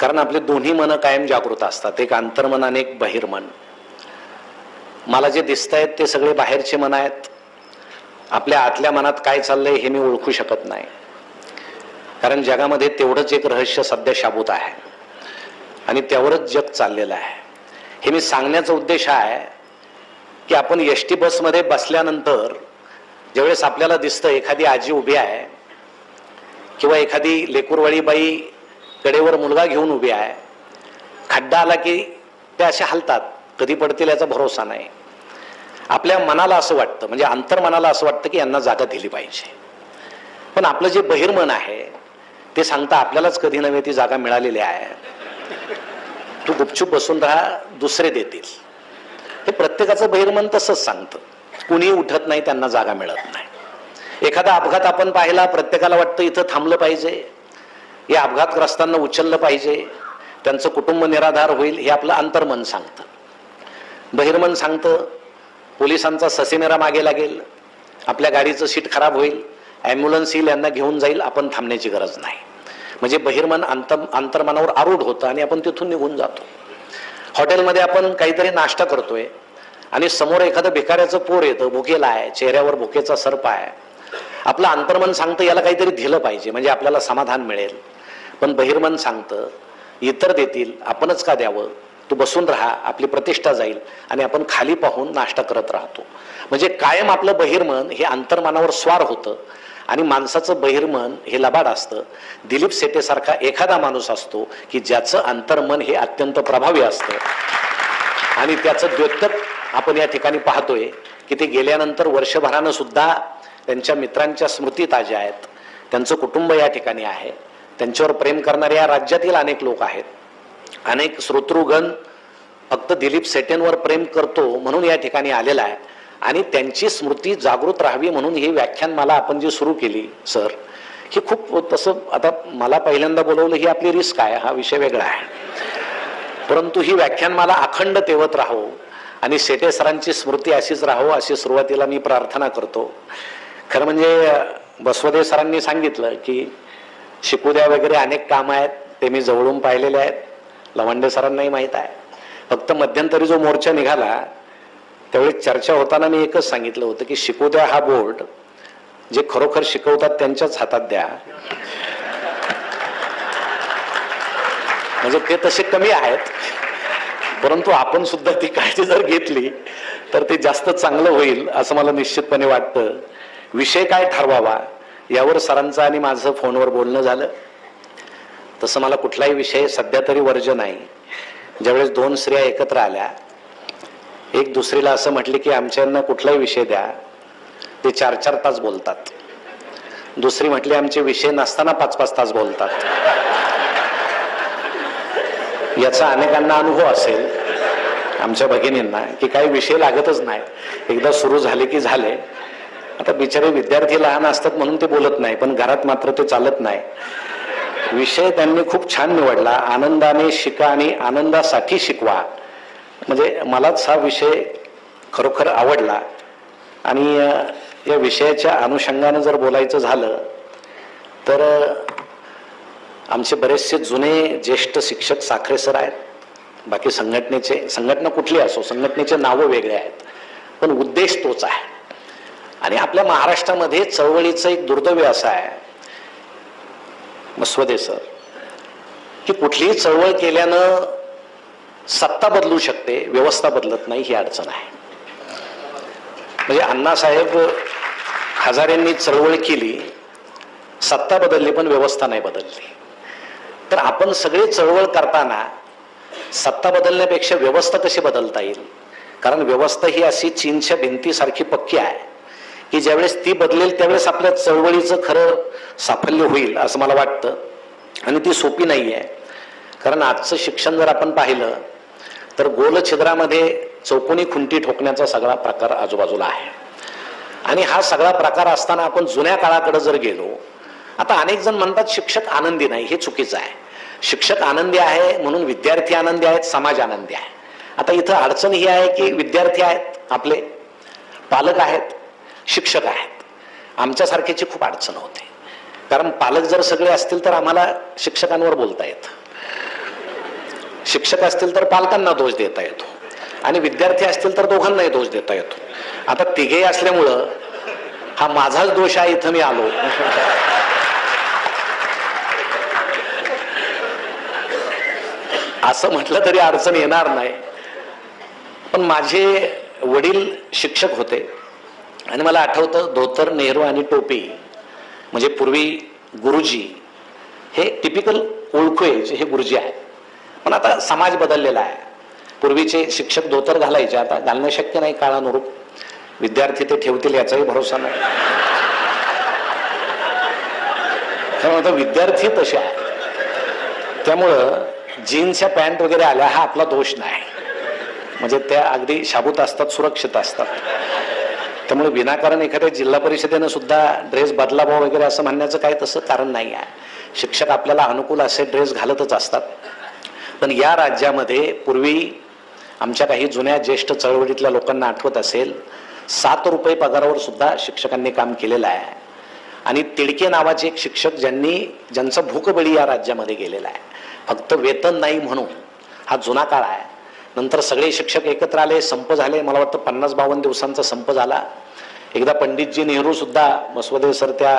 कारण आपले दोन्ही मनं कायम जागृत असतात. एक अंतर्मन आणि एक बहिर्मन. मला जे दिसत आहेत ते सगळे बाहेरचे मन आहेत. आपल्या आतल्या मनात काय चाललंय हे मी ओळखू शकत नाही. कारण जगामध्ये तेवढंच एक रहस्य सध्या शाबूत आहे. आणि त्यावरच जग चाललेलं आहे. हे मी सांगण्याचा उद्देश आहे की आपण एस टी बसमध्ये बसल्यानंतर ज्यावेळेस आपल्याला दिसतं एखादी आजी उभी आहे किंवा एखादी लेकूरवाळी बाई कडेवर मुलगा घेऊन उभी आहे. खड्डा आला की ते असे हलतात. कधी पडतील याचा भरोसा नाही. आपल्या मनाला असं वाटतं म्हणजे अंतर्मनाला असं वाटतं की यांना जागा दिली पाहिजे. पण आपलं जे बहिर्मन आहे ते सांगता आपल्यालाच कधी नव्हे ती जागा मिळालेली आहे. तू गुपचूप बसून राहा दुसरे देतील. हे प्रत्येकाचं बहिर्मन तसंच सांगतं. कुणी उठत नाही त्यांना जागा मिळत नाही. एखादा अपघात आपण पाहिला प्रत्येकाला वाटतं इथं थांबलं पाहिजे. या अपघातग्रस्तांना उचललं पाहिजे. त्यांचं कुटुंब निराधार होईल हे आपलं अंतर्मन सांगतं. बहिर्मन सांगतं पोलिसांचा ससेमेरा मागे लागेल आपल्या गाडीचं सीट खराब होईल ॲम्ब्युलन्स येईल यांना घेऊन जाईल आपण थांबण्याची गरज नाही. म्हणजे बहिर्मन अंत अंतर्मनावर आरूढ होतं आणि आपण तिथून निघून जातो. हॉटेलमध्ये आपण काहीतरी नाश्ता करतोय आणि समोर एखादं भिकाऱ्याचं पोर येतं भुकेला आहे चेहऱ्यावर भुकेचा सर्प आहे. आपलं अंतर्मन सांगतं याला काहीतरी दिलं पाहिजे म्हणजे आपल्याला समाधान मिळेल. पण बहिर्मन सांगतं इतर देतील आपणच का द्यावं? तू बसून राहा आपली प्रतिष्ठा जाईल आणि आपण खाली पाहून नाश्ता करत राहतो. म्हणजे कायम आपलं बहिर्मन हे अंतर्मनावर स्वार होतं आणि माणसाचं बहिर्मन हे लबाड असतं. दिलीप सेटेसारखा एखादा माणूस असतो की ज्याचं अंतर्मन हे अत्यंत प्रभावी असतं. आणि त्याचं द्योतक आपण या ठिकाणी पाहतोय की ते गेल्यानंतर वर्षभरानं सुद्धा त्यांच्या मित्रांच्या स्मृती ताज्या आहेत. त्यांचं कुटुंब या ठिकाणी आहे. त्यांच्यावर प्रेम करणारे या राज्यातील अनेक लोक आहेत. अनेक श्रोतृगण फक्त दिलीप सेटेंवर प्रेम करतो म्हणून या ठिकाणी आलेला आहे. आणि त्यांची स्मृती जागृत राहावी म्हणून ही व्याख्यान मला आपण जी सुरू केली सर ही खूप तसं आता मला पहिल्यांदा बोलवलं ही आपली रिस्क आहे हा विषय वेगळा आहे. परंतु ही व्याख्यानमाला अखंड तेवत राहो आणि शेटे सरांची स्मृती अशीच राहो अशी सुरुवातीला मी प्रार्थना करतो. खरं म्हणजे बसवदेव सरांनी सांगितलं की शिकू द्या वगैरे अनेक कामं आहेत ते मी जवळून पाहिलेले आहेत. लवंडे सरांनाही माहीत आहे. फक्त मध्यंतरी जो मोर्चा निघाला त्यावेळी चर्चा होताना मी एकच सांगितलं होतं की शिकू द्या हा बोर्ड जे खरोखर शिकवतात त्यांच्याच हातात द्या. म्हणजे ते तसे कमी आहेत. परंतु आपण सुद्धा ती काळजी जर घेतली तर ते जास्त चांगलं होईल असं मला निश्चितपणे वाटतं. विषय काय ठरवावा? यावर सरांचं आणि माझं फोनवर बोलणं झालं. तसं मला कुठलाही विषय सध्या तरी वर्ज नाही. ज्यावेळेस दोन स्त्रिया एकत्र आल्या एक दुसरीला असं म्हटले की आमच्यांना कुठलाही विषय द्या. ते चार चार तास बोलतात. दुसरी म्हटली आमचे विषय नसताना पाच पाच तास बोलतात. याचा अनेकांना अनुभव असेल आमच्या भगिनींना की काही विषय लागतच नाही. एकदा सुरू झाले की झाले. आता बिचारे विद्यार्थी लहान असतात म्हणून ते बोलत नाही पण घरात मात्र ते चालत नाही. विषय त्यांनी खूप छान निवडला. आनंदाने शिका आणि आनंदासाठी शिकवा. म्हणजे मलाच हा विषय खरोखर आवडला. आणि या विषयाच्या अनुषंगानं जर बोलायचं झालं तर आमचे बरेचसे जुने ज्येष्ठ शिक्षक साखरे सर आहेत. बाकी संघटनेचे संघटना कुठली असो संघटनेचे नावं वेगळे आहेत. पण उद्देश तोच आहे. आणि आपल्या महाराष्ट्रामध्ये चळवळीचं एक दुर्दैव असं आहे. मस्वदे सर की कुठलीही चळवळ केल्यानं सत्ता बदलू शकते व्यवस्था बदलत नाही ही अडचण आहे. म्हणजे अण्णासाहेब हजारेंनी चळवळ केली सत्ता बदलली पण व्यवस्था नाही बदलली. तर आपण सगळे चळवळ करताना सत्ता बदलण्यापेक्षा व्यवस्था कशी बदलता येईल? कारण व्यवस्था ही अशी चीनच्या भिंतीसारखी पक्की आहे. की ज्यावेळेस ती बदलेल त्यावेळेस आपल्या चळवळीचं खरं साफल्य होईल असं मला वाटतं. आणि ती सोपी नाही आहे कारण आजचं शिक्षण जर आपण पाहिलं तर गोलछिद्रामध्ये चौकोनी खुंटी ठोकण्याचा सगळा प्रकार आजूबाजूला आहे. आणि हा सगळा प्रकार असताना आपण जुन्या काळाकडे जर गेलो आता अनेक जण म्हणतात शिक्षक आनंदी नाही. हे चुकीचं आहे. शिक्षक आनंदी आहे म्हणून विद्यार्थी आनंदी आहेत समाज आनंदी आहे. आता इथं अडचण ही आहे की विद्यार्थी आहेत आपले पालक आहेत शिक्षक आहेत. आमच्यासारख्याची खूप अडचण होते. कारण पालक जर सगळे असतील तर आम्हाला शिक्षकांवर बोलता येतं. शिक्षक असतील तर पालकांना दोष देता येतो. आणि विद्यार्थी असतील तर दोघांनाही दोष देता येतो. आता तिघेही असल्यामुळं हा माझाच दोष आहे इथं मी आलो. असं म्हटलं तरी अडचण येणार नाही. पण माझे वडील शिक्षक होते. आणि मला आठवतं धोतर नेहरू आणि टोपी म्हणजे पूर्वी गुरुजी हे टिपिकल ओळखू हे गुरुजी आहे पण आता समाज बदललेला आहे. पूर्वीचे शिक्षक धोतर घालायचे आता घालणं शक्य नाही काळानुरूप. विद्यार्थी ते ठेवतील याचाही भरोसा नाही. त्यामुळे आता विद्यार्थी तसे आहे त्यामुळं जीन्सच्या पॅन्ट वगैरे आल्या हा आपला दोष नाही. म्हणजे त्या अगदी शाबूत असतात सुरक्षित असतात. त्यामुळे विनाकारण एखाद्या जिल्हा परिषदेनं सुद्धा ड्रेस बदलावा वगैरे असं म्हणण्याचं काय तसं कारण नाही आहे. शिक्षक आपल्याला अनुकूल असे ड्रेस घालतच असतात. पण या राज्यामध्ये पूर्वी आमच्या काही जुन्या ज्येष्ठ चळवळीतल्या लोकांना आठवत असेल सात रुपये पगारावर सुद्धा शिक्षकांनी काम केलेलं आहे. आणि तिडके नावाचे एक शिक्षक ज्यांनी ज्यांचा भूकबळी या राज्यामध्ये गेलेला आहे. फक्त वेतन नाही म्हणून हा जुना काळ आहे. नंतर सगळे शिक्षक एकत्र आले संप झाले. मला वाटतं पन्नास बावन्न दिवसांचा संप झाला. एकदा पंडितजी नेहरू सुद्धा मसवदे सर त्या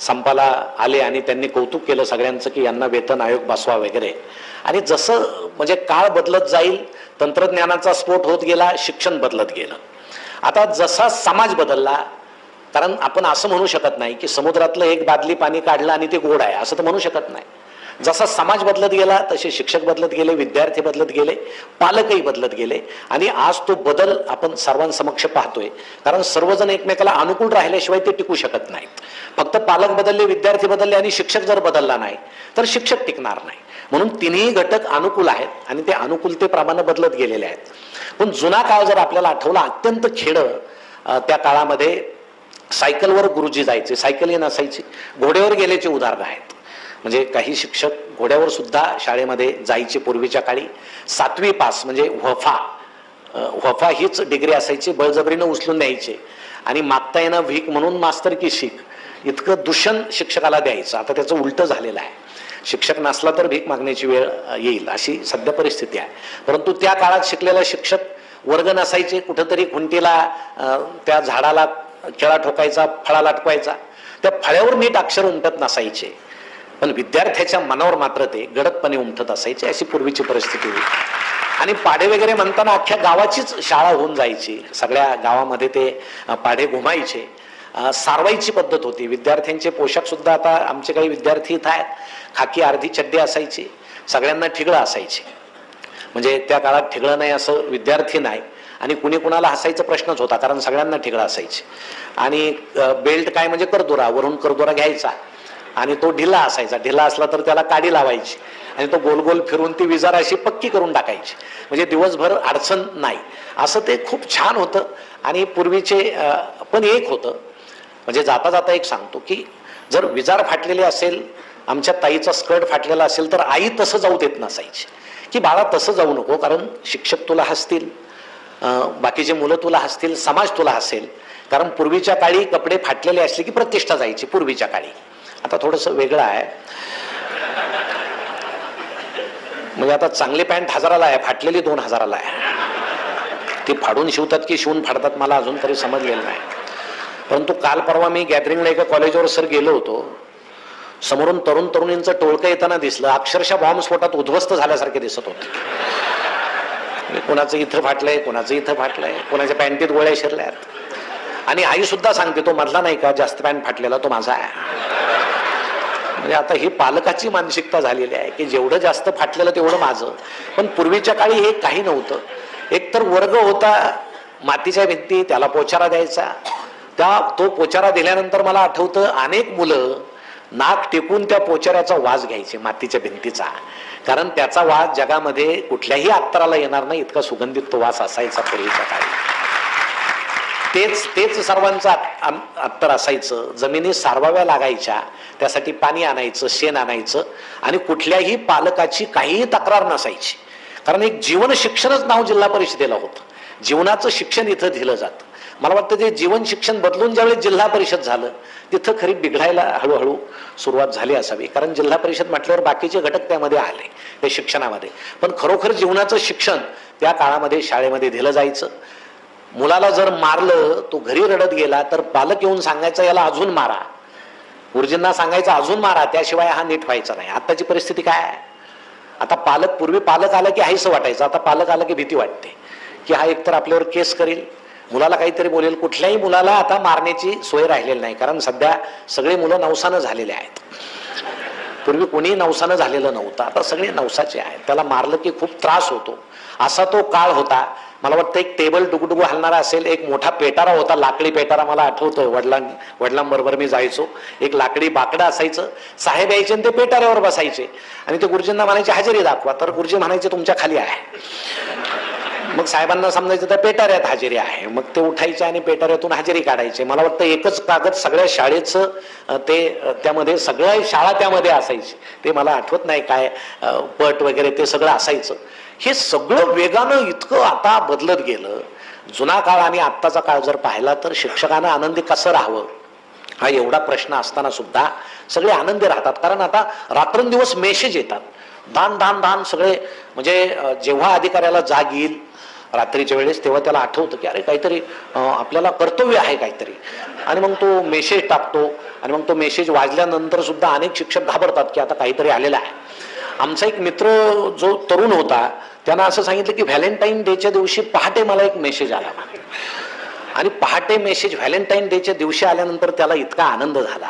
संपाला आले आणि त्यांनी कौतुक केलं सगळ्यांचं की यांना वेतन आयोग बसवा वगैरे. आणि जसं म्हणजे काळ बदलत जाईल तंत्रज्ञानाचा स्फोट होत गेला शिक्षण बदलत गेलं. आता जसा समाज बदलला कारण आपण असं म्हणू शकत नाही की समुद्रातलं एक बादली पाणी काढलं आणि ते गोड आहे असं तर म्हणू शकत नाही. जसा समाज बदलत गेला तसे शिक्षक बदलत गेले विद्यार्थी बदलत गेले पालकही बदलत गेले. आणि आज तो बदल आपण सर्वांसमक्ष पाहतोय. कारण सर्वजण एकमेकाला अनुकूल राहिल्याशिवाय ते टिकू शकत नाहीत. फक्त पालक बदलले विद्यार्थी बदलले आणि शिक्षक जर बदलला नाही तर शिक्षक टिकणार नाही. म्हणून तिन्ही घटक अनुकूल आहेत आणि ते अनुकूलतेप्रमाणे बदलत गेलेले आहेत. पण जुना काळ जर आपल्याला आठवला अत्यंत खेडं त्या काळामध्ये सायकलवर गुरुजी जायचे सायकलही नसायची. घोड्यावर गेल्याचे उदाहरणं आहेत. म्हणजे काही शिक्षक घोड्यावर सुद्धा शाळेमध्ये जायचे पूर्वीच्या काळी. सातवी पास म्हणजे वफा. वफा हीच डिग्री असायची बळजबरीनं उचलून द्यायचे. आणि मागता येणं भीक म्हणून मास्तर की शिक इतकं दूषण शिक्षकाला द्यायचं. आता त्याचं उलटं झालेलं आहे. शिक्षक नसला तर भीक मागण्याची वेळ येईल अशी सध्या परिस्थिती आहे. परंतु त्या काळात शिकलेला शिक्षक वर्ग नसायचे कुठंतरी खुंटीला त्या झाडाला खेळा ठोकायचा फळा लाटवायचा त्या फळ्यावर नीट अक्षर उमटत नसायचे. पण विद्यार्थ्याच्या मनावर मात्र ते गडदपणे उमटत असायचे अशी पूर्वीची परिस्थिती होती. आणि पाढे वगैरे म्हणताना अख्ख्या गावाचीच शाळा होऊन जायची. सगळ्या गावामध्ये ते पाडे पाढे घुमायचे सारवाईची पद्धत होती. विद्यार्थ्यांचे पोशाख सुद्धा आता आमचे काही विद्यार्थी इथं आहेत. खाकी अर्धी चड्डी असायची. सगळ्यांना ठिगळं असायचे. म्हणजे त्या काळात ठिगळं नाही असं विद्यार्थी नाही. आणि कुणी कुणाला हसायचा प्रश्नच होता कारण सगळ्यांना ठिगळं असायचे. आणि बेल्ट काय म्हणजे करदोरा वरून करदोरा घ्यायचा. आणि तो ढिला असायचा. ढिला असला तर त्याला काडी लावायची. आणि तो गोल गोल फिरून ती विजार अशी पक्की करून टाकायची. म्हणजे दिवसभर अडचण नाही. असं ते खूप छान होतं. आणि पूर्वीचे पण एक होतं. म्हणजे जाता जाता एक सांगतो की जर विजार फाटलेली असेल आमच्या ताईचा स्कर्ट फाटलेला असेल तर आई तसं जाऊ देत नसायची. की बाळा तसं जाऊ नको कारण शिक्षक तुला हसतील. बाकीचे मुलं तुला हसतील समाज तुला हसेल. कारण पूर्वीच्या काळी कपडे फाटलेले असले की प्रतिष्ठा जायची पूर्वीच्या काळी. आता थोडंसं वेगळं आहे. म्हणजे आता चांगली पॅन्ट हजाराला आहे फाटलेली दोन हजाराला आहे. ती फाडून शिवतात की शिवून फाडतात मला अजून तरी समजलेलं नाही. परंतु काल परवा मी गॅदरिंगला एका कॉलेजवर सर गेलो होतो. समोरून तरुण तरुणींचं टोळकं येताना दिसलं. अक्षरशः बॉम्बस्फोटात उद्ध्वस्त झाल्यासारखे दिसत होते. म्हणजे कोणाचं इथं फाटलंय कोणाचं इथं फाटलंय कोणाच्या पॅन्टीत गोळ्या शिरल्यात. आणि आई सुद्धा सांगते तो मधला नाही का? जास्त पॅन्ट फाटलेला तो माझा आहे. म्हणजे आता ही पालकाची मानसिकता झालेली आहे की जेवढं जास्त फाटलेलं तेवढं माझं. पण पूर्वीच्या काळी हे काही नव्हतं. एक तर वर्ग होता मातीच्या भिंती त्याला पोचारा द्यायचा. त्या तो पोचारा दिल्यानंतर मला आठवतं अनेक मुलं नाक टेकून त्या पोचाऱ्याचा वास घ्यायचे मातीच्या भिंतीचा. कारण त्याचा वास जगामध्ये कुठल्याही अत्तराला येणार नाही इतका सुगंधित तो वास असायचा पूर्वीच्या काळी. तेच तेच सर्वांचं अंतर अत्तर असायचं. जमिनी सारवाव्या लागायच्या. त्यासाठी पाणी आणायचं शेण आणायचं आणि कुठल्याही पालकाची काहीही तक्रार नसायची. कारण एक जीवन शिक्षणच नाव जिल्हा परिषदेला होतं. जीवनाचं शिक्षण इथं दिलं जातं. मला वाटतं ते जीवन शिक्षण बदलून ज्यावेळी जिल्हा परिषद झालं तिथं खरी बिघडायला हळूहळू सुरुवात झाली असावी. कारण जिल्हा परिषद म्हटल्यावर बाकीचे घटक त्यामध्ये आले त्या शिक्षणामध्ये. पण खरोखर जीवनाचं शिक्षण त्या काळामध्ये शाळेमध्ये दिलं जायचं. मुलाला जर मारलं तो घरी रडत गेला तर पालक येऊन सांगायचं याला अजून मारा. गुरुजींना सांगायचं अजून मारा त्याशिवाय हा नीट व्हायचा नाही. आताची परिस्थिती काय आहे? आता पालक पूर्वी पालक आला की हायसं वाटायचं आता पालक आला की भीती वाटते. की हा एकतर आपल्यावर केस करेल. मुलाला काहीतरी बोलेल. कुठल्याही मुलाला आता मारण्याची सोय राहिलेली नाही कारण सध्या सगळे मुलं नवसानं झालेले आहेत. पूर्वी कोणी नवसानं झालेलं नव्हतं. आता सगळे नवसाचे आहेत. त्याला मारलं की खूप त्रास होतो. असा तो काळ होता. मला वाटतं एक टेबल डुगडुगू हलणारा असेल एक मोठा पेटारा होता लाकडी पेटारा मला आठवतोय वडिलां वडिलांबरोबर मी जायचो. एक लाकडी बाकडं असायचं साहेब यायचे आणि ते पेटाऱ्यावर बसायचे. आणि ते गुरुजींना म्हणायचे हजेरी दाखवा. तर गुरुजी म्हणायचे तुमच्या खाली आहे. मग साहेबांना समजायचं तर पेटाऱ्यात हजेरी आहे. मग ते उठायचे आणि पेटाऱ्यातून हजेरी काढायचे. मला वाटतं एकच कागद सगळ्या शाळेचं ते त्यामध्ये सगळ्या शाळा त्यामध्ये असायची. ते मला आठवत नाही काय पट वगैरे ते सगळं असायचं. हे सगळं वेगानं इतकं आता बदलत गेलं. जुना काळ आणि आत्ताचा काळ जर पाहिला तर शिक्षकांना आनंदी कसं राहावं? हा एवढा प्रश्न असताना सुद्धा सगळे आनंदी राहतात. कारण आता रात्रंदिवस मेसेज येतात. दान दान दान सगळे म्हणजे जेव्हा अधिकाऱ्याला जाग येईल रात्रीच्या वेळेस तेव्हा त्याला आठवतं की अरे काहीतरी आपल्याला कर्तव्य आहे काहीतरी. आणि मग तो मेसेज टाकतो. आणि मग तो मेसेज वाजल्यानंतर सुद्धा अनेक शिक्षक घाबरतात की आता काहीतरी आलेलं आहे. आमचा एक मित्र जो तरुण होता त्यानं असं सांगितलं की व्हॅलेंटाईन डेच्या दिवशी पहाटे मला एक मेसेज आला. आणि पहाटे मेसेज व्हॅलेंटाईन डेच्या दिवशी आल्यानंतर त्याला इतका आनंद झाला.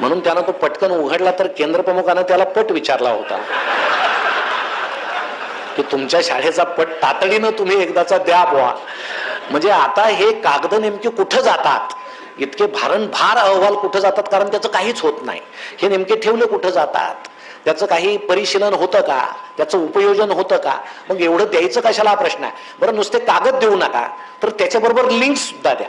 म्हणून त्यानं तो पटकन उघडला तर केंद्र प्रमुखानं त्याला पट विचारला होता. की तुमच्या शाळेचा पट तातडीनं तुम्ही एकदाचा द्या बुवा. म्हणजे आता हे कागद नेमके कुठं जातात? इतके भारंभार अहवाल कुठं जातात? कारण त्याचं काहीच होत नाही. हे नेमके ठेवले कुठं जातात? त्याचं काही परिशीलन होतं का? त्याचं उपयोजन होतं का? मग एवढं द्यायचं कशाला प्रश्न आहे? बरं नुसते कागद देऊ नका. तर त्याच्याबरोबर लिंक्स सुद्धा द्या.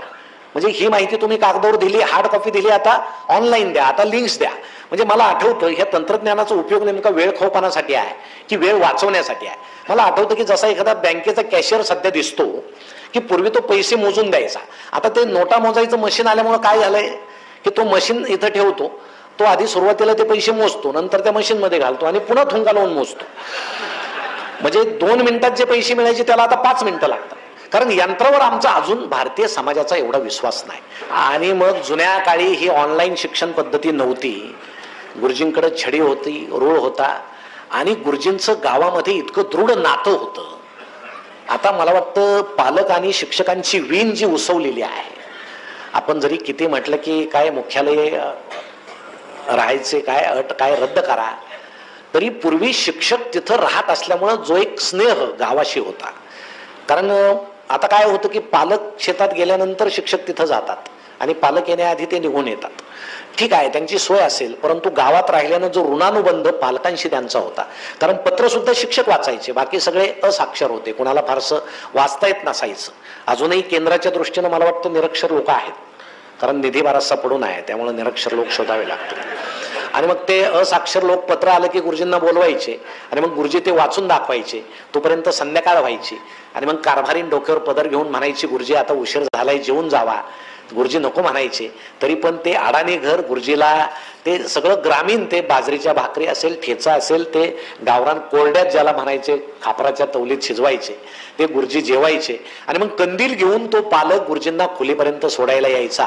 म्हणजे ही माहिती तुम्ही कागदावर दिली हार्ड कॉपी दिली आता ऑनलाईन द्या आता लिंक्स द्या. म्हणजे मला आठवतं ह्या तंत्रज्ञानाचा उपयोग नेमका वेळ खोपानासाठी आहे की वेळ वाचवण्यासाठी आहे. मला आठवतं की जसा एखादा बँकेचा कॅशियर सध्या दिसतो की पूर्वी तो पैसे मोजून द्यायचा. आता ते नोटा मोजायचं मशीन आल्यामुळे काय झालंय? की तो मशीन इथं ठेवतो. तो आधी सुरुवातीला ते पैसे मोजतो नंतर त्या मशीनमध्ये घालतो आणि पुन्हा थुंका लावून मोजतो. म्हणजे दोन मिनिटात जे पैसे मिळायचे त्याला आता पाच मिनिटं लागतात. कारण यंत्रावर आमचा अजून भारतीय समाजाचा एवढा विश्वास नाही. आणि मग जुन्या काळी ही ऑनलाईन शिक्षण पद्धती नव्हती. गुरुजींकडे छडी होती रोळ होता. आणि गुरुजींचं गावामध्ये इतकं दृढ नातं होतं. आता मला वाटतं पालक आणि शिक्षकांची वीण जी उसवलेली आहे. आपण जरी किती म्हटलं की काय मुख्यालय राहायचे काय अट काय रद्द करा. तरी पूर्वी शिक्षक तिथं राहत असल्यामुळं जो एक स्नेह गावाशी होता. कारण आता काय होतं की पालक शेतात गेल्यानंतर शिक्षक तिथं जातात आणि पालक येण्याआधी ते निघून येतात. ठीक आहे त्यांची सोय असेल परंतु गावात राहिल्यानं जो ऋणानुबंध पालकांशी त्यांचा होता. कारण पत्र सुद्धा शिक्षक वाचायचे बाकी सगळे असाक्षर होते. कुणाला फारसं वाचता येत नसायचं. अजूनही केंद्राच्या दृष्टीनं मला वाटतं निरक्षर लोक आहेत. कारण निधी बराचसा पडून आहे त्यामुळे निरक्षर लोक शोधावे लागतात आणि मग ते असाक्षर लोक पत्र आलं की गुरुजींना बोलवायचे आणि मग गुरुजी ते वाचून दाखवायचे तोपर्यंत संध्याकाळ व्हायची. आणि मग कारभारीन डोक्यावर पदर घेऊन म्हणायची गुरुजी आता उशीर झालाय जेवून जावा. गुरुजी नको म्हणायचे. तरी पण ते अडाणी घर गुरुजीला ते सगळं ग्रामीण ते बाजरीच्या भाकरी असेल ठेचा असेल ते गावरान कोरड्यात ज्याला म्हणायचे खापराच्या तवलीत शिजवायचे ते गुरुजी जेवायचे. आणि मग कंदील घेऊन तो पालक गुरुजींना खोलीपर्यंत सोडायला यायचा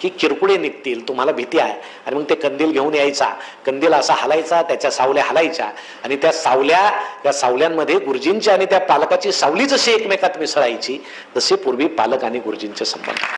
की किरकुडे निघतील तुम्हाला भीती आहे. आणि मग ते कंदील घेऊन यायचा. कंदील असा हलायचा त्याच्या सावल्या हलायच्या. आणि त्या सावल्या त्या सावल्यांमध्ये गुरुजींची आणि त्या पालकाची सावली जशी एकमेकात मिसळायची तसे पूर्वी पालक आणि गुरुजींचे संबंध.